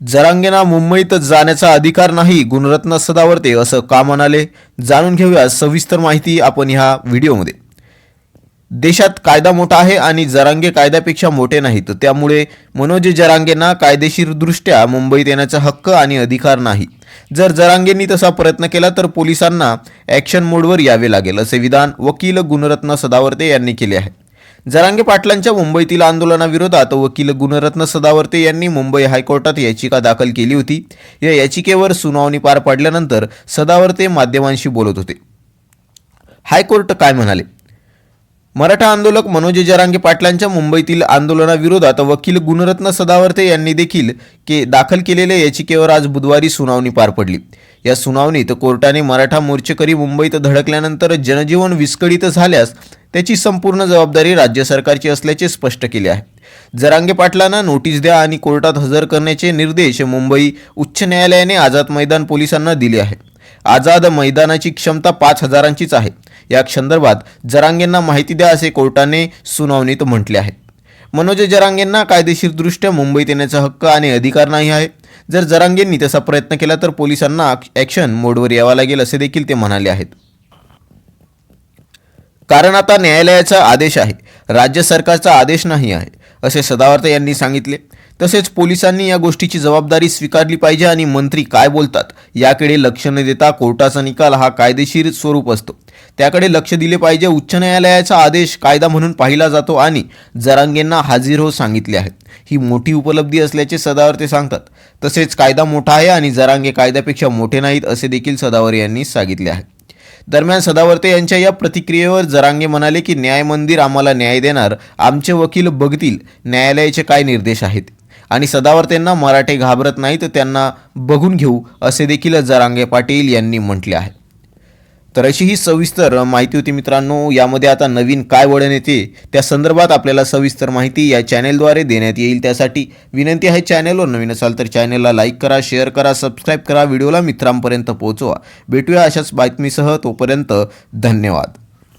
जरांगेंना मुंबईतच जाण्याचा अधिकार नाही गुणरत्न सदावर्ते असं का म्हणाले? जाणून घेऊया सविस्तर माहिती आपण ह्या व्हिडिओमध्ये. देशात कायदा मोठा आहे आणि जरांगे कायद्यापेक्षा मोठे नाहीत. त्यामुळे मनोज जरांगेंना कायदेशीरदृष्ट्या मुंबईत येण्याचा हक्क आणि अधिकार नाही. जर जरांगेंनी तसा प्रयत्न केला तर पोलिसांना ॲक्शन मोडवर यावे लागेल असे विधान वकील गुणरत्न सदावर्ते यांनी केले आहे. जरांगे पाटलांच्या मुंबईतील आंदोलनाविरोधात वकील गुणरत्न सदावर्ते यांनी मुंबई हायकोर्टात याचिका दाखल केली होती. या याचिकेवर सुनावणी पार पडल्यानंतर सदावर्ते माध्यमांशी बोलत होते. हायकोर्ट काय म्हणाले? मराठा आंदोलक मनोज जरांगे पाटलांच्या मुंबईतील आंदोलनाविरोधात वकील गुणरत्न सदावर्ते यांनी देखील के दाखल केलेल्या याचिकेवर आज बुधवारी सुनावणी पार पडली. या सुनावणीत कोर्टाने मराठा मोर्चेकरी मुंबईत धडकल्यानंतर जनजीवन विस्कळीत झाल्यास त्याची संपूर्ण जबाबदारी राज्य सरकारची असल्याचे स्पष्ट केले आहे. जरांगे पाटलांना नोटीस द्या आणि कोर्टात हजर करण्याचे निर्देश मुंबई उच्च न्यायालयाने आझाद मैदान पोलिसांना दिले आहे आझाद मैदानाची क्षमता पाच हजारांचीच आहे. या संदर्भात जरांगेंना माहिती द्या असे कोर्टाने सुनावणीत म्हटले आहे. मनोज जरांगेंना कायदेशीरदृष्ट्या मुंबईत येण्याचा हक्क आणि अधिकार नाही आहे. जर जरांगेंनी तसा प्रयत्न केला तर पोलिसांना ॲक्शन मोडवर यावा लागेल असे देखील ते म्हणाले आहेत. कारण आता न्यायालयाचा आदेश आहे. राज्य सरकारचा आदेश नाही आहे असे सदावर्ते यांनी सांगितले. तसेच पोलिसांनी या गोष्टीची जबाबदारी स्वीकारली पाहिजे आणि मंत्री काय बोलतात याकडे लक्ष न देता कोर्टाचा निकाल हा कायदेशीर स्वरूप असतो. त्याकडे लक्ष दिले पाहिजे उच्च न्यायालयाचा आदेश कायदा म्हणून पाहिला जातो आणि जरांगेंना हाजीर हो सांगितले आहेत. ही मोठी उपलब्धी असल्याचे सदावर्ते सांगतात. तसेच कायदा मोठा आहे आणि जरांगे कायद्यापेक्षा मोठे नाहीत असे देखील सदावर यांनी सांगितले आहे. दरम्यान सदावर्ते यांच्या या प्रतिक्रियेवर जरांगे म्हणाले की न्याय मंदिर आम्हाला न्याय देणार आमचे वकील बघतील न्यायालयाचे काय निर्देश आहेत. आणि सदावर्तेंना मराठे घाबरत नाही तर त्यांना बघून घेऊ असे देखील जरांगे पाटील यांनी म्हटले आहे. तर अशी ही सविस्तर माहिती होती मित्रांनो. यामध्ये आता नवीन काय वळण येते त्या संदर्भात आपल्याला सविस्तर माहिती या चॅनेलद्वारे देण्यात येईल. त्यासाठी विनंती आहे चॅनेलवर नवीन असाल तर चॅनेलला लाईक करा शेअर करा सबस्क्राईब करा व्हिडिओला मित्रांपर्यंत पोहोचवा. भेटूया अशाच बातमीसह तोपर्यंत धन्यवाद.